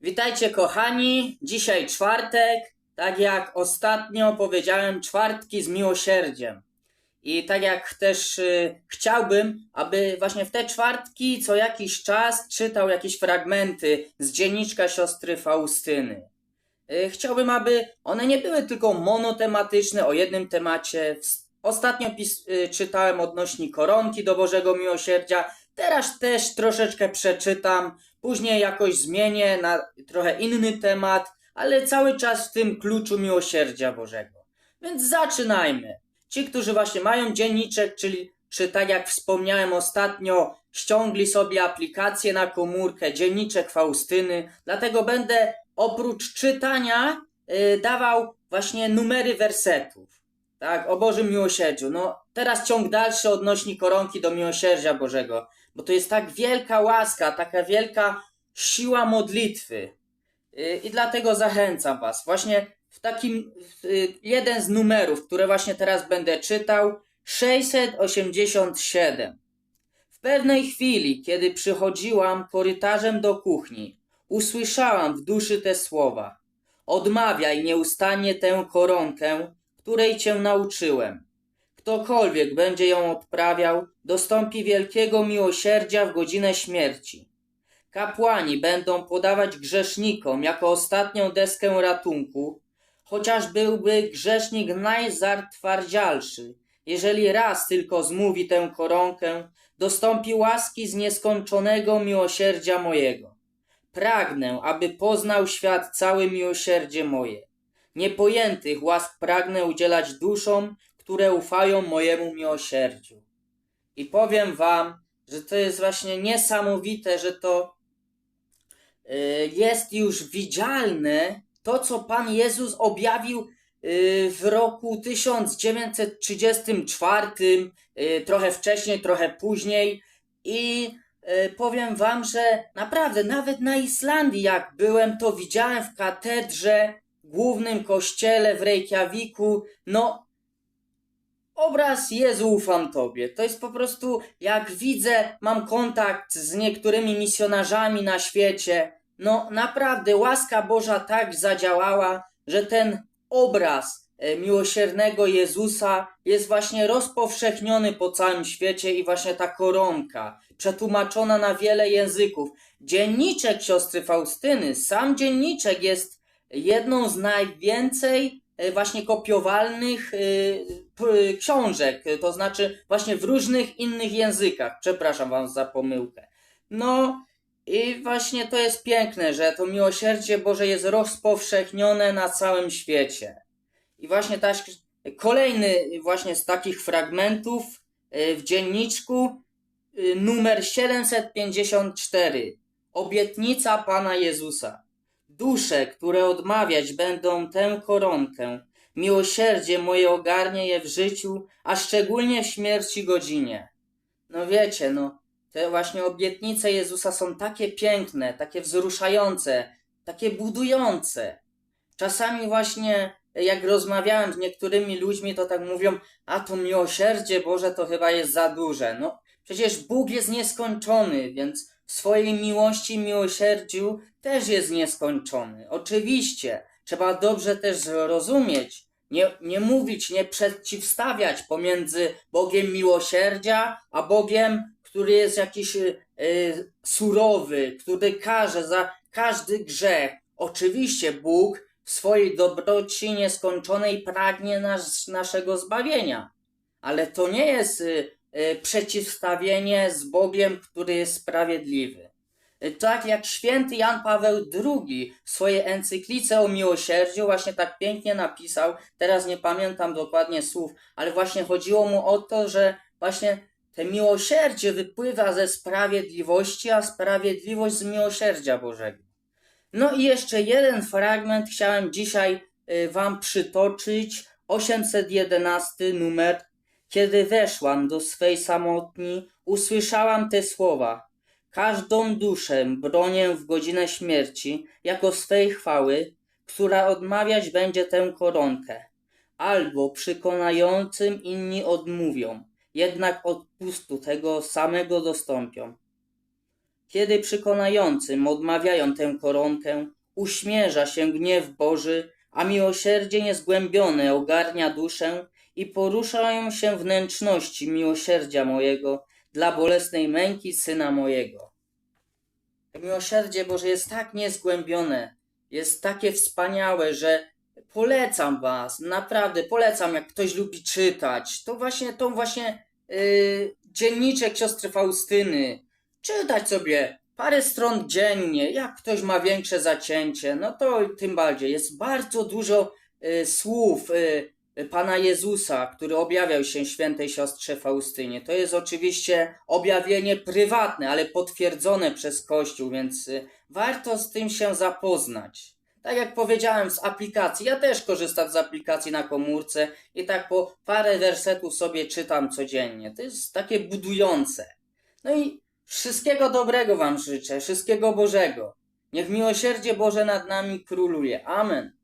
Witajcie kochani, dzisiaj czwartek, tak jak ostatnio powiedziałem, czwartki z miłosierdziem. I tak jak też y, chciałbym, aby właśnie w te czwartki co jakiś czas czytał jakieś fragmenty z dzienniczka siostry Faustyny. Y, chciałbym, aby one nie były tylko monotematyczne o jednym temacie. Ostatnio pis- y, czytałem odnośnie koronki do Bożego Miłosierdzia, teraz też troszeczkę przeczytam, później jakoś zmienię na trochę inny temat, ale cały czas w tym kluczu miłosierdzia Bożego. Więc zaczynajmy. Ci, którzy właśnie mają dzienniczek, czyli czy tak jak wspomniałem ostatnio, ściągli sobie aplikację na komórkę, dzienniczek Faustyny, dlatego będę oprócz czytania y, dawał właśnie numery wersetów. Tak, o Bożym miłosierdziu. No, teraz ciąg dalszy odnośnie koronki do miłosierdzia Bożego, bo to jest tak wielka łaska, taka wielka siła modlitwy. Y, I dlatego zachęcam Was. Właśnie w takim, y, jeden z numerów, które właśnie teraz będę czytał, 687. W pewnej chwili, kiedy przychodziłam korytarzem do kuchni, usłyszałam w duszy te słowa. Odmawiaj nieustannie tę koronkę, której cię nauczyłem. Ktokolwiek będzie ją odprawiał, dostąpi wielkiego miłosierdzia w godzinę śmierci. Kapłani będą podawać grzesznikom jako ostatnią deskę ratunku, chociaż byłby grzesznik najzartwardzialszy. Jeżeli raz tylko zmówi tę koronkę, dostąpi łaski z nieskończonego miłosierdzia mojego. Pragnę, aby poznał świat całe miłosierdzie moje. Niepojętych łask pragnę udzielać duszom, które ufają mojemu miłosierdziu. I powiem wam, że to jest właśnie niesamowite, że to y, jest już widzialne to, co Pan Jezus objawił y, w roku 1934, y, trochę wcześniej, trochę później. I powiem Wam, że naprawdę nawet na Islandii, jak byłem, to widziałem w katedrze, głównym kościele w Reykjaviku, no obraz Jezu ufam Tobie. To jest po prostu, jak widzę, mam kontakt z niektórymi misjonarzami na świecie. No naprawdę, łaska Boża tak zadziałała, że ten obraz e, miłosiernego Jezusa jest właśnie rozpowszechniony po całym świecie i właśnie ta koronka, przetłumaczona na wiele języków. Dzienniczek siostry Faustyny, sam dzienniczek jest jedną z najwięcej e, właśnie kopiowalnych e, książek, to znaczy właśnie w różnych innych językach. Przepraszam wam za pomyłkę. No i właśnie to jest piękne, że to miłosierdzie Boże jest rozpowszechnione na całym świecie. I właśnie też kolejny właśnie z takich fragmentów e, w dzienniczku e, numer 754. Obietnica Pana Jezusa. Dusze, które odmawiać będą tę koronkę, miłosierdzie moje ogarnie je w życiu, a szczególnie w śmierci godzinie. No wiecie, no, te właśnie obietnice Jezusa są takie piękne, takie wzruszające, takie budujące. Czasami właśnie, jak rozmawiałem z niektórymi ludźmi, to tak mówią, a to miłosierdzie Boże to chyba jest za duże. No, przecież Bóg jest nieskończony, więc w swojej miłości i miłosierdziu też jest nieskończony. Oczywiście, trzeba dobrze też zrozumieć, nie, nie mówić, nie przeciwstawiać pomiędzy Bogiem miłosierdzia, a Bogiem, który jest jakiś y, surowy, który karze za każdy grzech. Oczywiście Bóg w swojej dobroci nieskończonej pragnie nas, naszego zbawienia, ale to nie jest y, y, przeciwstawienie z Bogiem, który jest sprawiedliwy. Tak jak święty Jan Paweł II w swojej encyklice o miłosierdziu właśnie tak pięknie napisał, teraz nie pamiętam dokładnie słów, ale właśnie chodziło mu o to, że właśnie te miłosierdzie wypływa ze sprawiedliwości, a sprawiedliwość z miłosierdzia Bożego. No i jeszcze jeden fragment chciałem dzisiaj y, wam przytoczyć, 811 numer. Kiedy weszłam do swej samotni, usłyszałam te słowa. Każdą duszę bronię w godzinę śmierci, jako swej chwały, która odmawiać będzie tę koronkę. Albo przekonającym inni odmówią, jednak odpustu tego samego dostąpią. Kiedy przekonającym odmawiają tę koronkę, uśmierza się gniew Boży, a miłosierdzie niezgłębione ogarnia duszę i poruszają się wnętrzności miłosierdzia mojego dla bolesnej męki Syna mojego. Miłosierdzie Boże jest tak niezgłębione, jest takie wspaniałe, że polecam was, naprawdę polecam, jak ktoś lubi czytać, to właśnie, tą właśnie yy, dzienniczek siostry Faustyny, czytać sobie parę stron dziennie, jak ktoś ma większe zacięcie, no to tym bardziej, jest bardzo dużo y, słów y, Pana Jezusa, który objawiał się świętej siostrze Faustynie. To jest oczywiście objawienie prywatne, ale potwierdzone przez Kościół, więc y, warto z tym się zapoznać. Tak jak powiedziałem, z aplikacji. Ja też korzystam z aplikacji na komórce i tak po parę wersetów sobie czytam codziennie. To jest takie budujące. No i wszystkiego dobrego Wam życzę, wszystkiego Bożego. Niech miłosierdzie Boże nad nami króluje. Amen.